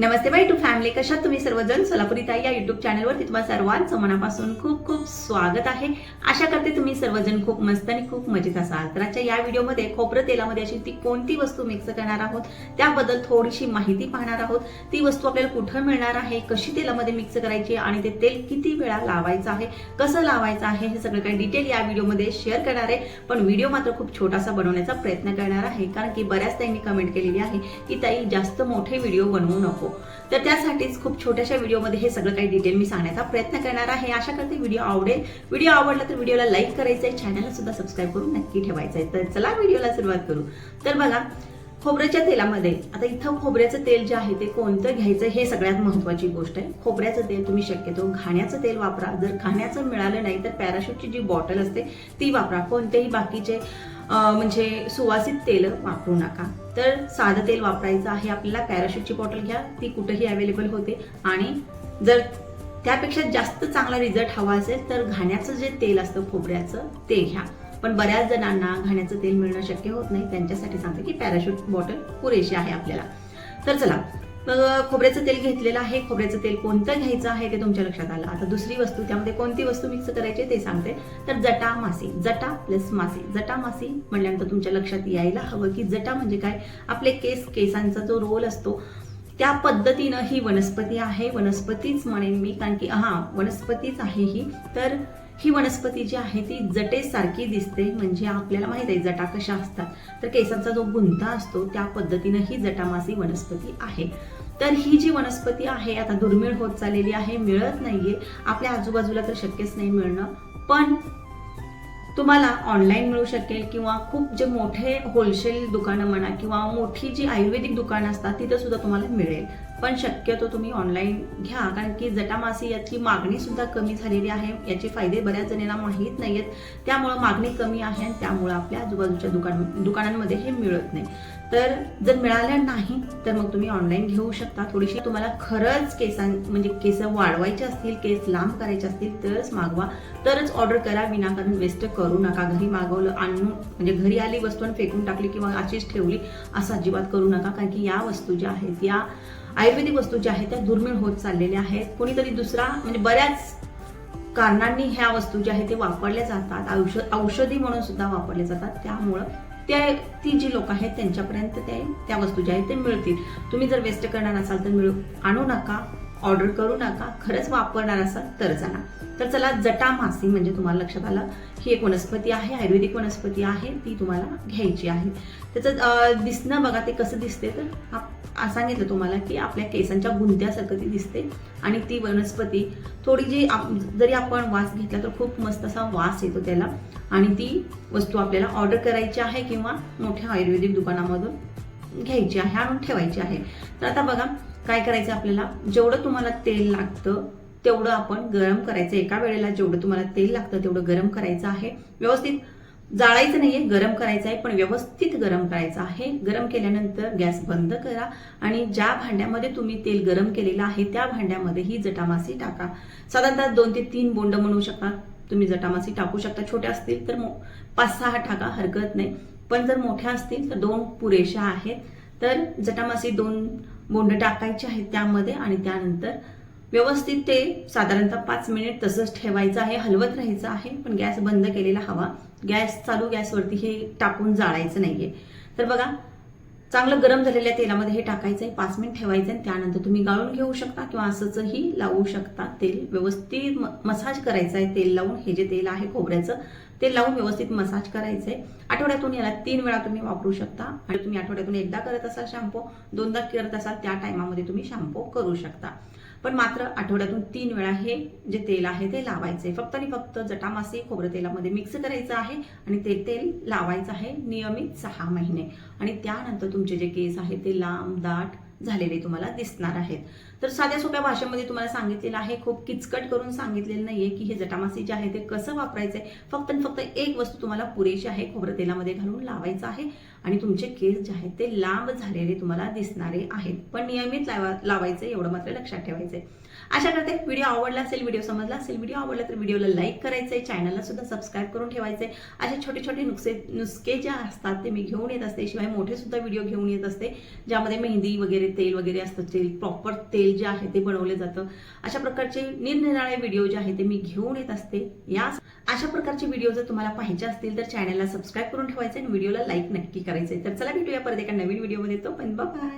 Namaste by two family. कशात तुम्ही सर्वजण? सोलापुरीताई या युट्यूब चॅनलवरती तुम्हाला सर्वांचं मनापासून खूप खूप स्वागत आहे. आशा करते तुम्ही सर्वजण खूप मस्त आणि खूप मजेत असाल. तर आजच्या या व्हिडिओमध्ये खोबरं तेलामध्ये अशी ती कोणती वस्तू मिक्स करणार आहोत त्याबद्दल थोडीशी माहिती पाहणार आहोत. ती वस्तू आपल्याला कुठं मिळणार आहे कशी तेलामध्ये मिक्स करायची आणि ते तेल किती वेळा लावायचं आहे कसं लावायचं आहे हे सगळं काही डिटेल या व्हिडिओमध्ये शेअर करणार आहे. पण व्हिडिओ मात्र खूप छोटासा बनवण्याचा प्रयत्न करणार आहे. कारण की बऱ्याच ताईंनी कमेंट केलेली आहे की ताई जास्त मोठे व्हिडिओ बनवू नको. तर त्यासाठीच खूप छोट्याशा व्हिडिओमध्ये हे सगळं काही डिटेल मी सांगण्याचा प्रयत्न करणार आहे. आशा करते व्हिडिओ आवडेल. व्हिडिओ आवडला तर व्हिडिओला लाईक करायचं आहे चॅनलला सुद्धा सबस्क्राईब करून नक्की ठेवायचं आहे तर चला व्हिडिओला सुरुवात करू. तर बघा खोबऱ्याच्या तेलामध्ये आता इथं खोबऱ्याचं तेल जे आहे ते कोणतं घ्यायचं हे सगळ्यात महत्वाची गोष्ट आहे. खोबऱ्याचं तेल तुम्ही शक्यतो घाण्याचं तेल वापरा. जर घाण्याचं मिळालं नाही तर पॅराशूटची जी बॉटल असते ती वापरा. कोणतेही बाकीचे म्हणजे सुवासित तेल वापरू नका. तर साधं तेल वापरायचं आहे. आपल्याला पॅराशूटची बॉटल घ्या. ती कुठेही अवेलेबल होते. आणि जर त्यापेक्षा जास्त चांगला रिझल्ट हवा असेल तर घाण्याचं जे तेल असतं खोबऱ्याचं ते घ्या. पण बऱ्याच जणांना घाण्याचं तेल मिळणं शक्य होत नाही. त्यांच्यासाठी सांगते की पॅराशूट बॉटल पुरेशी आहे आपल्याला. तर चला मग खोबऱ्याचं तेल घेतलेलं आहे. खोबऱ्याचं तेल कोणतं घ्यायचं आहे ते तुमच्या लक्षात आलं. आता दुसरी वस्तू त्यामध्ये कोणती वस्तू मिक्स करायची ते सांगते. तर जटा मासी जटा प्लस मासी. जटा मासी म्हणल्यानंतर तुमच्या लक्षात यायला हवं की जटा म्हणजे काय? आपले केस केसांचा जो रोल असतो त्या पद्धतीनं ही वनस्पती आहे. वनस्पतीच म्हणेन मी कारण की हा वनस्पतीच आहे ही. तर ही वनस्पती जी आहे ती जटेसारखी दिसते. म्हणजे आपल्याला माहीत आहे जटा कशा असतात. तर केसांचा जो गुंता असतो त्या पद्धतीनं ही जटामासी वनस्पती आहे. तर ही जी वनस्पती आहे आता दुर्मिळ होत चाललेली आहे मिळत नाहीये. आपल्या आजूबाजूला तर शक्यच नाही मिळणं. पण तुम्हाला ऑनलाईन मिळू शकेल किंवा खूप जे मोठे होलसेल दुकानं म्हणा किंवा मोठी जी आयुर्वेदिक दुकानं असतात तिथं सुद्धा तुम्हाला मिळेल. पण शक्यतो तुम्ही ऑनलाईन घ्या कारण की जटामासी याची मागणी सुद्धा कमी झालेली आहे. याचे फायदे बऱ्याच जणांना माहीत नाही आहेत त्यामुळं मागणी कमी आहे आणि त्यामुळं आपल्या आजूबाजूच्या दुकान दुकानांमध्ये हे मिळत नाही. तर जर मिळालं नाही तर मग तुम्ही ऑनलाईन घेऊ शकता. थोडीशी तुम्हाला खरंच केसां म्हणजे केस वाढवायचे असतील केस लांब करायचे असतील तरच मागवा. तरच ऑर्डर करा विनाकारण वेस्ट करू नका. घरी मागवलं आणून म्हणजे घरी आली वस्तू आणि फेकून टाकली किंवा अशीच ठेवली असं अजिबात करू नका. कारण की या वस्तू ज्या आहेत या आयुर्वेदिक वस्तू ज्या आहेत त्या दुर्मिळ होत चाललेल्या आहेत. कोणीतरी दुसरा म्हणजे बऱ्याच कारणांनी ह्या वस्तू ज्या आहेत ते वापरल्या जातात. औषध औषधी म्हणून सुद्धा वापरल्या जातात. त्यामुळं त्या ती जी लोक आहेत त्यांच्यापर्यंत ते त्या वस्तू ज्या आहेत ते मिळतील. तुम्ही जर वेस्ट करणार असाल तर मिळू आणू नका. ऑर्डर करू नका. खरंच वापरणार असाल तर जाणार. तर चला जटा मासी म्हणजे तुम्हाला लक्षात आलं ही एक वनस्पती आहे आयुर्वेदिक वनस्पती आहे ती तुम्हाला घ्यायची आहे. त्याचं दिसणं बघा ते कसं दिसते तर हा सांगितलं तुम्हाला की आपल्या केसांच्या गुंत्यासारखं ती दिसते आणि ती वनस्पती थोडी जी आप- जरी आपण वास घेतला तर खूप मस्त असा वास येतो त्याला. आणि ती वस्तू आपल्याला ऑर्डर करायची आहे किंवा मोठ्या आयुर्वेदिक दुकानामधून घ्यायची आहे आणून ठेवायची आहे. तर आता बघा काय करायचं आपल्याला? जेवढं तुम्हाला तेल लागतं तेवढं आपण गरम करायचं. एका वेळेला जेवढं तुम्हाला तेल लागतं तेवढं गरम करायचं आहे. व्यवस्थित जाळायचं नाही आहे गरम करायचं आहे पण व्यवस्थित गरम करायचं आहे. गरम केल्यानंतर गॅस बंद करा आणि ज्या भांड्यामध्ये तुम्ही तेल गरम केलेलं आहे त्या भांड्यामध्ये ही जटामासी टाका. साधारणतः दोन ते तीन बोंड म्हणू शकता. तुम्ही जटामासी टाकू शकता. छोट्या असतील तर मो- पाच सहा टाका हरकत नाही. पण जर मोठ्या असतील तर दोन पुरेशा आहेत. तर जटामासी दोन बोंड टाकायचे आहेत त्यामध्ये आणि त्यानंतर व्यवस्थित ते साधारणतः पाच मिनिट तसंच ठेवायचं आहे. हलवत राहायचं आहे पण गॅस बंद केलेला हवा. गॅस चालू गॅसवरती हे टाकून जाळायचं नाहीये. तर बघा चांगलं गरम झालेल्या तेलामध्ये हे टाकायचं आहे पाच मिनिट ठेवायचं आहे त्यानंतर तुम्ही गाळून घेऊ शकता किंवा असंचही लावू शकता तेल. व्यवस्थित मसाज करायचं आहे तेल लावून. हे जे तेल आहे खोबऱ्याचं ते लावून व्यवस्थित मसाज करायचं. आहे आठवड्यातून याला तीन वेळा तुम्ही वापरू शकता. आणि तुम्ही आठवड्यातून एकदा करत असाल शॅम्पू दोनदा करत असाल त्या टायमामध्ये तुम्ही शॅम्पू करू शकता. पण मात्र आठवड्यातून तीन वेळा हे जे तेल आहे ते लावायचे. फक्त आणि फक्त जटामासी खोबरं तेलामध्ये मिक्स करायचं आहे आणि ते तेल लावायचं आहे नियमित सहा महिने. आणि त्यानंतर तुमचे जे केस आहेत ते लांब दाट झालेले तुम्हाला दिसणार आहेत. तर साध्या सोप्या भाषेमध्ये तुम्हाला सांगितलेलं आहे खूप किचकट करून सांगितलेलं नाहीये की हे जटामासी जे आहे ते कसं वापरायचंय. फक्त आणि फक्त एक वस्तू तुम्हाला पुरेशी आहे खोबरं तेलामध्ये घालून लावायचं आहे आणि तुमचे केस जे आहेत ते लांब झालेले तुम्हाला दिसणारे आहेत. पण नियमित लावा लावायचं एवढं मात्र लक्षात ठेवायचंय. आशा करते व्हिडिओ आवडला असेल व्हिडिओ समजला असेल व्हिडिओ आवडला तर व्हिडिओला लाईक करायचंय चॅनलला सुद्धा सबस्क्राईब करून ठेवायचंय. असे छोटे छोटे नुकसे नुसके जे असतात ते मी घेऊन येत असते शिवाय मोठे सुद्धा व्हिडिओ घेऊन येत असते ज्यामध्ये मेहंदी वगैरे तेल वगैरे असतं तेल प्रॉपर तेल जे आहे ते बनवलं जातं. अशा प्रकारचे निरनिराळे व्हिडिओ जे आहे ते मी घेऊन येत असते. या अशा प्रकारचे व्हिडिओ जर तुम्हाला पाहिजे असतील तर चॅनलला सबस्क्राईब करून ठेवायचं आणि व्हिडिओला लाईक नक्की करायचं तर चला भेटूया परत एका नवीन व्हिडिओमध्ये तो पण बाय